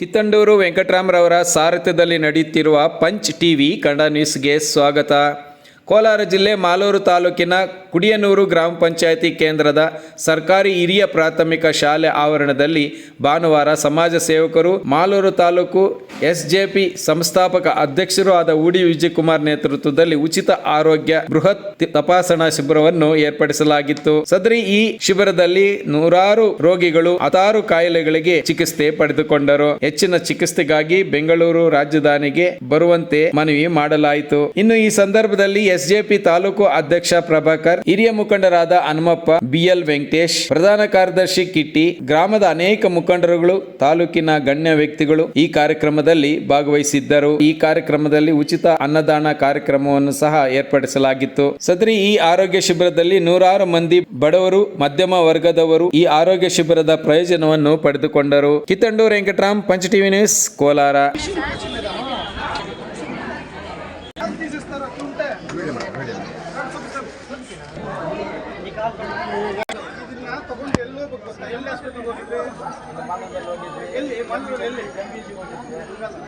ಕಿತ್ತಂಡೂರು ವೆಂಕಟರಾಮರವರ ಸಾರಥ್ಯದಲ್ಲಿ ನಡೆಯುತ್ತಿರುವ punch TV Kannada ನ್ಯೂಸ್ಗೆ ಸ್ವಾಗತ. ಕೋಲಾರ ಜಿಲ್ಲೆ ಮಾಲೂರು ತಾಲೂಕಿನ ಕುಡಿಯನೂರು ಗ್ರಾಮ ಪಂಚಾಯಿತಿ ಕೇಂದ್ರದ ಸರ್ಕಾರಿ ಹಿರಿಯ ಪ್ರಾಥಮಿಕ ಶಾಲೆ ಆವರಣದಲ್ಲಿ ಭಾನುವಾರ ಸಮಾಜ ಸೇವಕರು ಮಾಲೂರು ತಾಲೂಕು ಎಸ್ಜೆಪಿ ಸಂಸ್ಥಾಪಕ ಅಧ್ಯಕ್ಷರು ಆದ ಉಡಿ ವಿಜಯಕುಮಾರ್ ನೇತೃತ್ವದಲ್ಲಿ ಉಚಿತ ಆರೋಗ್ಯ ಬೃಹತ್ ತಪಾಸಣಾ ಶಿಬಿರವನ್ನು ಏರ್ಪಡಿಸಲಾಗಿತ್ತು. ಸದರಿ ಈ ಶಿಬಿರದಲ್ಲಿ ನೂರಾರು ರೋಗಿಗಳು ಹತ್ತಾರು ಕಾಯಿಲೆಗಳಿಗೆ ಚಿಕಿತ್ಸೆ ಪಡೆದುಕೊಂಡರು. ಹೆಚ್ಚಿನ ಚಿಕಿತ್ಸೆಗಾಗಿ ಬೆಂಗಳೂರು ರಾಜಧಾನಿಗೆ ಬರುವಂತೆ ಮನವಿ ಮಾಡಲಾಯಿತು. ಇನ್ನು ಈ ಸಂದರ್ಭದಲ್ಲಿ ಎಸ್ ಜೆ ಪಿ ತಾಲೂಕು ಅಧ್ಯಕ್ಷ ಪ್ರಭಾಕರ್, ಹಿರಿಯ ಮುಖಂಡರಾದ ಹನುಮಪ್ಪ, ಬಿಎಲ್ ವೆಂಕಟೇಶ್, ಪ್ರಧಾನ ಕಾರ್ಯದರ್ಶಿ ಕಿಟ್ಟಿ, ಗ್ರಾಮದ ಅನೇಕ ಮುಖಂಡರುಗಳು, ತಾಲೂಕಿನ ಗಣ್ಯ ವ್ಯಕ್ತಿಗಳು ಈ ಕಾರ್ಯಕ್ರಮದಲ್ಲಿ ಭಾಗವಹಿಸಿದ್ದರು. ಈ ಕಾರ್ಯಕ್ರಮದಲ್ಲಿ ಉಚಿತ ಅನ್ನದಾನ ಕಾರ್ಯಕ್ರಮವನ್ನು ಸಹ ಏರ್ಪಡಿಸಲಾಗಿತ್ತು. ಸದ್ರಿ, ಈ ಆರೋಗ್ಯ ಶಿಬಿರದಲ್ಲಿ ನೂರಾರು ಮಂದಿ ಬಡವರು, ಮಧ್ಯಮ ವರ್ಗದವರು ಈ ಆರೋಗ್ಯ ಶಿಬಿರದ ಪ್ರಯೋಜನವನ್ನು ಪಡೆದುಕೊಂಡರು. ಕಿತ್ತಂಡೂರು ವೆಂಕಟರಾಮ್, ಪಂಚ ಟಿವಿ ನ್ಯೂಸ್, ಕೋಲಾರ. ಎಲ್ಲಿ ಹಾಸ್ಪಿಟಲ್ ಹೋಗಿದ್ರೆ? ಎಲ್ಲಿ, ಮಂಗಳೂರು ಎಲ್ಲಿ?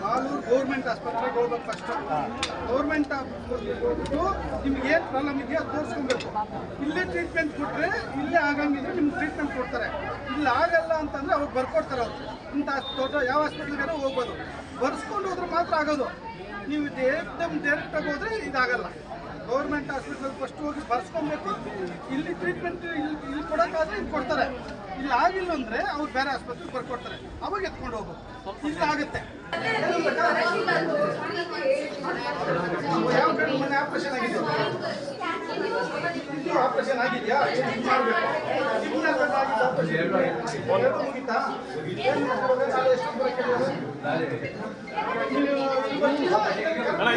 ಮಾಲೂರು ಗೌರ್ಮೆಂಟ್ ಆಸ್ಪತ್ರೆಗೆ ಹೋಗ್ಬೇಕು ಫಸ್ಟ್ ಗೌರ್ಮೆಂಟ್ ಹೋಗ್ಬಿಟ್ಟು ನಿಮ್ಗೆ ಏನು ಪ್ರಾಬ್ಲಮ್ ಇದೆಯೋ ಅದು ತೋರಿಸ್ಕೊಬೇಕು. ಇಲ್ಲೇ ಟ್ರೀಟ್ಮೆಂಟ್ ಕೊಟ್ಟರೆ ಇಲ್ಲೇ ಆಗಂಗಿದ್ರೆ ನಿಮ್ಗೆ ಟ್ರೀಟ್ಮೆಂಟ್ ಕೊಡ್ತಾರೆ. ಇಲ್ಲಿ ಆಗಲ್ಲ ಅಂತಂದ್ರೆ ಅವ್ರು ಬರ್ಕೊಡ್ತಾರೆ ಅವ್ರು. ಇಂಥ ದೊಡ್ಡ ಯಾವ ಹಾಸ್ಪಿಟ್ಲ್ಗಾದ್ರೂ ಹೋಗ್ಬೋದು. ಬರ್ಸ್ಕೊಂಡು ಹೋದ್ರೆ ಮಾತ್ರ ಆಗೋದು. ನೀವು ಏಕ್ದಮ್ ಡೈರೆಕ್ಟಾಗಿ ಹೋದ್ರೆ ಇದಾಗಲ್ಲ. ಗೌರ್ಮೆಂಟ್ ಹಾಸ್ಪಿಟಲ್ ಫಸ್ಟ್ ಹೋಗಿ ಬರ್ಸ್ಕೊಬೇಕು. ಇಲ್ಲಿ ಟ್ರೀಟ್ಮೆಂಟ್ ಇಲ್ಲಿ ಇಲ್ಲಿ ಕೊಡೋಕ್ಕಾದ್ರೆ ಇಲ್ಲಿ ಕೊಡ್ತಾರೆ. ಇಲ್ಲಿ ಆಗಿಲ್ಲ ಅಂದ್ರೆ ಅವ್ರು ಬೇರೆ ಆಸ್ಪತ್ರೆಗೆ ಬರ್ಕೊಡ್ತಾರೆ. ಅವಾಗ ಎತ್ಕೊಂಡು ಹೋಗ್ಬೇಕು. ಇಲ್ಲ ಆಗುತ್ತೆ. ಯಾವ ಕಡೆ ಆಪರೇಷನ್ ಆಗಿದೆ? ಇದು ಆಪರೇಷನ್ ಆಗಿದೆಯಾ ಇದು ಮಾಡಬೇಕು? ಆಗಿದ್ದು ಆಪರೇಷನ್ ಎರಡು ಮುಗೀತಾ? ನಾಳೆ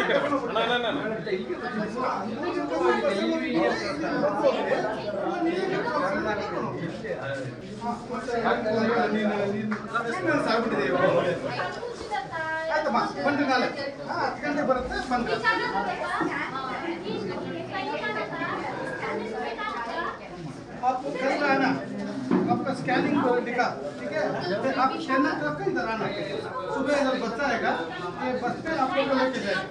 ಆಯ್ತಮ್ಮ ಬಂದ್ರಿ ನಾಳೆ. ಹತ್ತು ಗಂಟೆಗೆ ಬರುತ್ತೆ ಬಂದ್ರೆ. आपको कल आना। आपका स्कैनिंग दिखा ठीक है? फिर आप क्लॉक का इधर आना। सुबह इधर बस आएगा, ये बस पे आप लोग लेके जाएगा।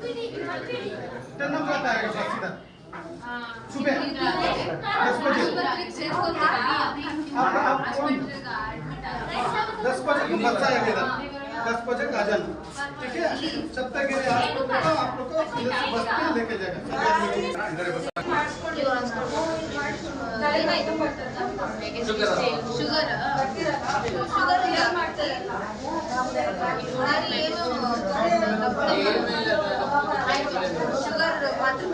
टेन क्लॉक आएगा बस इधर। सुबह। दस बजे। आप आप कौन? दस बजे को बस आएगा इधर। दस बजे का जाना ठीक है? जब तक आप लोग को, आप लोग को बस पे लेके जाएगा। ಶುಗರ್ ಶುಗರ್ ಹೇಗೆ ಮಾಡ್ತಾರಲ್ಲ ಶುಗರ್ ಮಾತ್ರ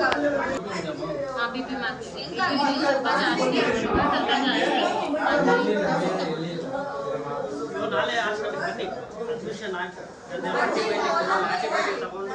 ಬಿ ಪಿ ಮಾತ್ರ ಈಗ ಸ್ವಲ್ಪ ಜಾಸ್ತಿ ಸ್ವಲ್ಪ ಜಾಸ್ತಿ ನಾಳೆ ಹಾಸ್ಪಿಟಲ್ ಬನ್ನಿ ಅಡ್ಮಿಷನ್ ಆಯ್ತು ಆಂಟಿಬಯೋಟಿಕ್ ತಗೊಂಡು